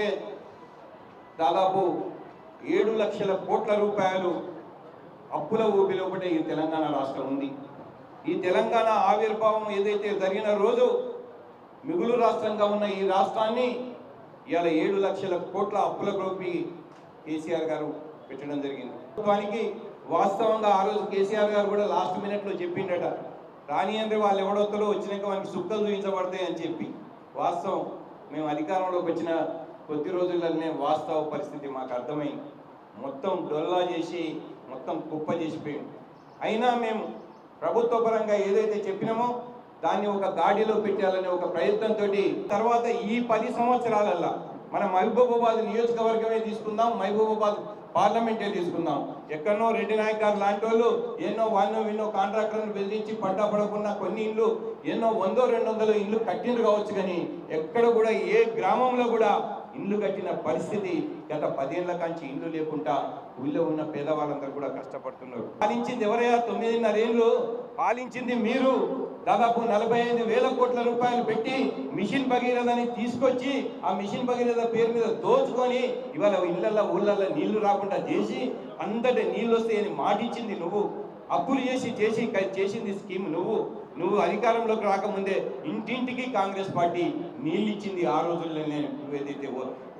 ఇప్పటికే దాదాపు ఏడు లక్షల కోట్ల రూపాయలు అప్పుల ఊపిలో ఒకటే ఈ తెలంగాణ రాష్ట్రం ఉంది. ఈ తెలంగాణ ఆవిర్భావం ఏదైతే జరిగిన రోజు మిగులు రాష్ట్రంగా ఉన్న ఈ రాష్ట్రాన్ని ఇవాళ ఏడు లక్షల కోట్ల అప్పుల గ్రూపి కేసీఆర్ గారు పెట్టడం జరిగింది. ప్రభుత్వానికి వాస్తవంగా ఆ రోజు కేసీఆర్ గారు కూడా లాస్ట్ మినిట్లో చెప్పిండట రాని అంటే వాళ్ళు ఎవడొత్తలో వచ్చినాక వానికి సుక్కలు చూపించబడతాయి అని చెప్పి. వాస్తవం మేము అధికారంలోకి వచ్చిన కొద్ది రోజుల్లోనే వాస్తవ పరిస్థితి మాకు అర్థమైంది మొత్తం డొల్లా చేసి మొత్తం కుప్ప చేసిపోయింది. అయినా మేము ప్రభుత్వ పరంగా ఏదైతే చెప్పినామో దాన్ని ఒక గాడిలో పెట్టాలనే ఒక ప్రయత్నంతో తర్వాత ఈ పది సంవత్సరాలల్లా మన మహబూబాబాద్ నియోజకవర్గమే తీసుకుందాం మహబూబాబాద్ పార్లమెంటే తీసుకుందాం. ఎక్కడో రెడ్డి నాయక్ గారు లాంటి వాళ్ళు ఎన్నో వాన్నో ఎన్నో కాంట్రాక్టర్లను బెదిరించి పడ్డా పడకున్న కొన్ని ఇండ్లు ఎన్నో వందో రెండు వందలు ఇల్లు కట్టిండ్రు కావచ్చు కానీ ఎక్కడ కూడా ఏ గ్రామంలో కూడా ఇల్లు కట్టిన పరిస్థితి గత పదేళ్ళ కాంచి ఇల్లు లేకుండా ఊళ్ళో ఉన్న పేదవాళ్ళందరూ కూడా కష్టపడుతున్నారు. పాలించింది ఎవరయ్యా? తొమ్మిదిన్నర ఏళ్ళు పాలించింది మీరు. దాదాపు నలభై ఐదు వేల కోట్ల రూపాయలు పెట్టి మిషన్ భగీరథని తీసుకొచ్చి ఆ మిషన్ భగీరథ పేరు మీద దోచుకొని ఇవాళ ఇళ్ళల్లో ఊళ్ళల్లో నీళ్ళు రాకుండా చేసి అందరి నీళ్ళు వస్తాయని మాటిచ్చింది నువ్వు. అప్పులు చేసి చేసి చేసింది స్కీమ్ నువ్వు. నువ్వు అధికారంలోకి రాకముందే ఇంటింటికి కాంగ్రెస్ పార్టీ నీళ్ళు ఇచ్చింది ఆ రోజుల్లోనే నువ్వు ఏదైతే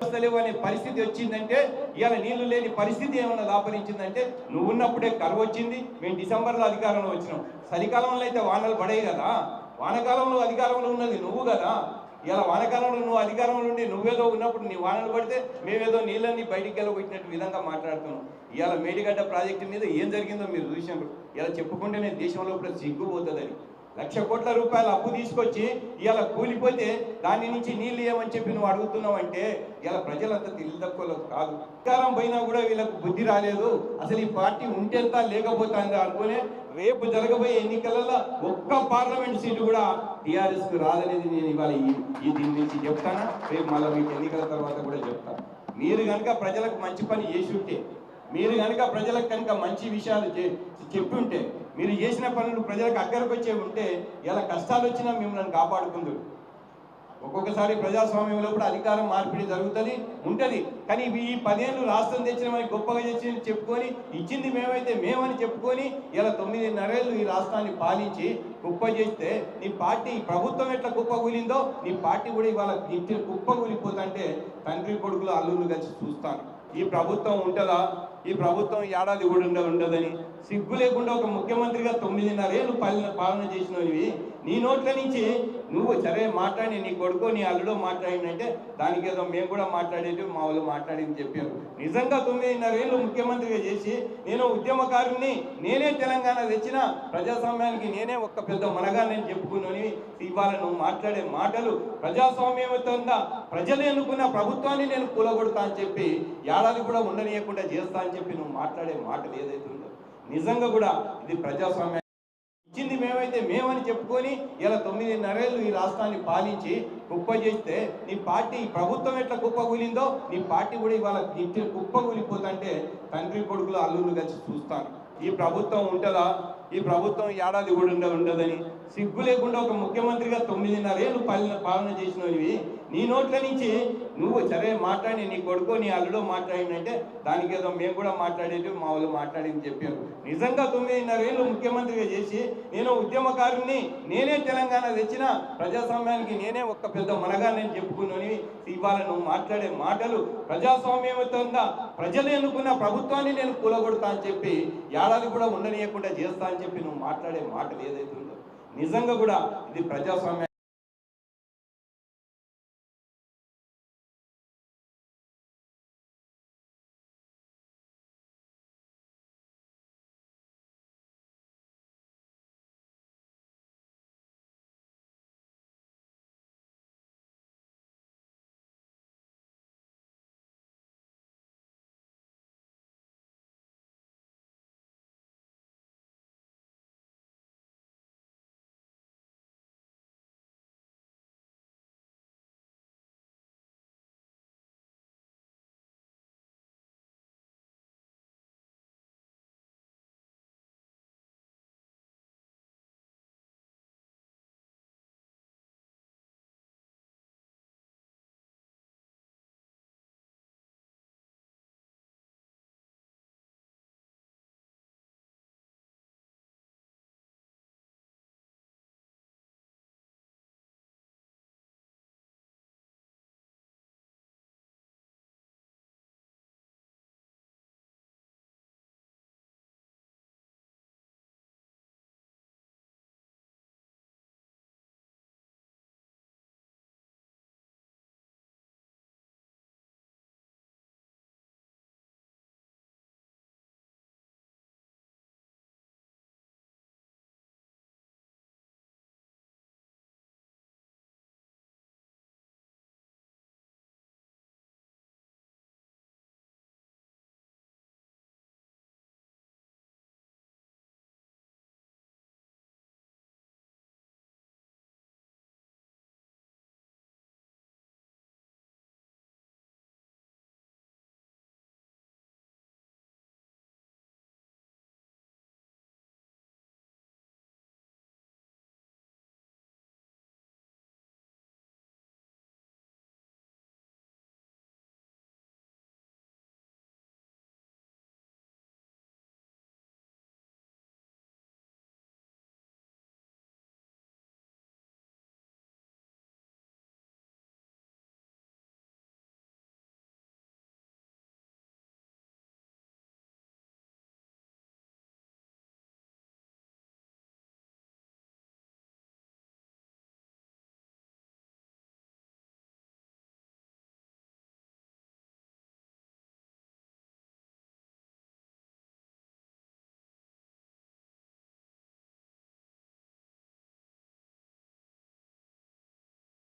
వస్తలేవు అనే పరిస్థితి వచ్చిందంటే ఇవాళ నీళ్ళు లేని పరిస్థితి ఏమైనా దాపరించిందంటే నువ్వు ఉన్నప్పుడే కరువు వచ్చింది మేము డిసెంబర్లో అధికారంలో వచ్చినాం. చలికాలంలో అయితే వానలు పడేవి కదా. వానకాలంలో అధికారంలో ఉన్నది నువ్వు కదా. ఇలా వానకాలంలో నువ్వు అధికారంలో ఉండి నువ్వేదో ఉన్నప్పుడు నీ వానలు పడితే మేమేదో నీళ్ళని బయటికి వెళ్ళబోయినట్టు విధంగా మాట్లాడుతున్నాం. ఇవాళ మేడిగడ్డ ప్రాజెక్టు మీద ఏం జరిగిందో మీరు చూసినప్పుడు ఇలా చెప్పుకుంటేనే దేశంలో ఇప్పుడు సిగ్గుపోతుందని. లక్ష కోట్ల రూపాయలు అప్పు తీసుకొచ్చి ఇలా కూలిపోతే దాని నుంచి నీళ్ళు ఏమని చెప్పి నువ్వు అడుగుతున్నావు అంటే ఇలా ప్రజలంతా తెలివి కాదు. అధికారం పోయినా కూడా వీళ్ళకు బుద్ధి రాలేదు. అసలు ఈ పార్టీ ఉంటేంత లేకపోతుంది అనుకునే రేపు జరగబోయే ఎన్నికలలో ఒక్క పార్లమెంట్ సీటు కూడా టీఆర్ఎస్కు రాదనేది నేను ఇవాళ ఈ ఈ దీని నుంచి చెప్తానా? రేపు మళ్ళీ మీకు ఎన్నికల తర్వాత కూడా చెప్తాను మీరు కనుక ప్రజలకు మంచి పని చేసి ఉంటే మీరు కనుక ప్రజలకు కనుక మంచి విషయాలు చే- చెప్పి ఉంటే మీరు చేసిన పనులు ప్రజలకు అక్కడికి వచ్చే ఉంటే ఇలా కష్టాలు వచ్చినా మిమ్మల్ని కాపాడుకుందరు. ఒక్కొక్కసారి ప్రజాస్వామ్యంలో కూడా అధికారం మార్పిడి జరుగుతుంది ఉంటుంది. కానీ ఈ పదేళ్ళు రాష్ట్రం తెచ్చినామని గొప్పగా చేసి చెప్పుకొని ఇచ్చింది మేమైతే మేమని చెప్పుకొని ఇలా తొమ్మిదిన్నరేళ్ళు ఈ రాష్ట్రాన్ని పాలించి కుప్ప చేస్తే నీ పార్టీ ప్రభుత్వం ఎట్లా కుప్ప కూలిందో నీ పార్టీ కూడా ఇవాళ ఇంటి కుప్ప కూలిపోతుంటే తండ్రి కొడుకులు అల్లుళ్ళు కలిసి చూస్తాను. ఈ ప్రభుత్వం ఉంటుందా? ఈ ప్రభుత్వం ఏడాది కూడా ఉండదని. సిగ్గు లేకుండా ఒక ముఖ్యమంత్రిగా తొమ్మిదిన్నరేళ్ళు పాలన పాలన చేసినవి నీ నోట్ల నుంచి నువ్వు సరే మాట్లాడి నీ కొడుకు నీ అల్లుడో మాట్లాడిందంటే దానికి ఏదో మేము కూడా మాట్లాడేది మా వాళ్ళు మాట్లాడేది చెప్పారు. నిజంగా తొమ్మిదిన్నరేళ్ళు ముఖ్యమంత్రిగా చేసి నేను ఉద్యమకారుని నేనే తెలంగాణ తెచ్చిన ప్రజాస్వామ్యానికి నేనే ఒక్క పెద్ద మనగా నేను చెప్పుకున్నాను ఇవాళ నువ్వు మాట్లాడే మాటలు ప్రజాస్వామ్యంతో ప్రజలు ఎన్నుకున్న ప్రభుత్వాన్ని నేను కూలగొడతా అని చెప్పి ఏడాది కూడా ఉండనీయకుండా చేస్తా అని చెప్పి నువ్వు మాట్లాడే మాటలు ఏదైతే ఉందో. నిజంగా కూడా ఇది ప్రజాస్వామ్యం ఇచ్చింది మేమైతే మేమని చెప్పుకొని ఇలా తొమ్మిదిన్నరేళ్ళు ఈ రాష్ట్రాన్ని పాలించి కుప్ప చేస్తే నీ పార్టీ ప్రభుత్వం ఎట్లా కుప్ప కూలిందో నీ పార్టీ కూడా ఇవాళ ఇంటి కుప్ప కూలిపోతుంటే తండ్రి కొడుకులు అల్లుళ్ళు కలిసి చూస్తాను. ఈ ప్రభుత్వం ఉంటుందా? ఈ ప్రభుత్వం ఏడాది కూడా ఉండదు ఉండదని సిగ్గు లేకుండా ఒక ముఖ్యమంత్రిగా తొమ్మిదిన్నరేళ్ళు పాలన పాలన చేసినవి. నీ నోట్ల నుంచి నువ్వు సరే మాట్లాడి నీ కొడుకు నీ అల్లుడో మాట్లాడిందంటే దానికి ఏదో మేము కూడా మాట్లాడేది మా వాళ్ళు మాట్లాడింది చెప్పారు. నిజంగా తొమ్మిదిన్నరేళ్ళు ముఖ్యమంత్రిగా చేసి నేను ఉద్యమకారుని నేనే తెలంగాణ తెచ్చిన ప్రజాస్వామ్యానికి నేనే ఒక్క పెద్ద మనగా నేను చెప్పుకున్నాను ఇవాళ నువ్వు మాట్లాడే మాటలు ప్రజాస్వామ్యంతో ప్రజలు ఎన్నుకున్న ప్రభుత్వాన్ని నేను కూలగొడతా అని చెప్పి ఏడాది కూడా ఉండనీయకుండా చేస్తా అని చెప్పి నువ్వు మాట్లాడే మాటలు ఏదైతే ఉందో నిజంగా కూడా ఇది ప్రజాస్వామ్య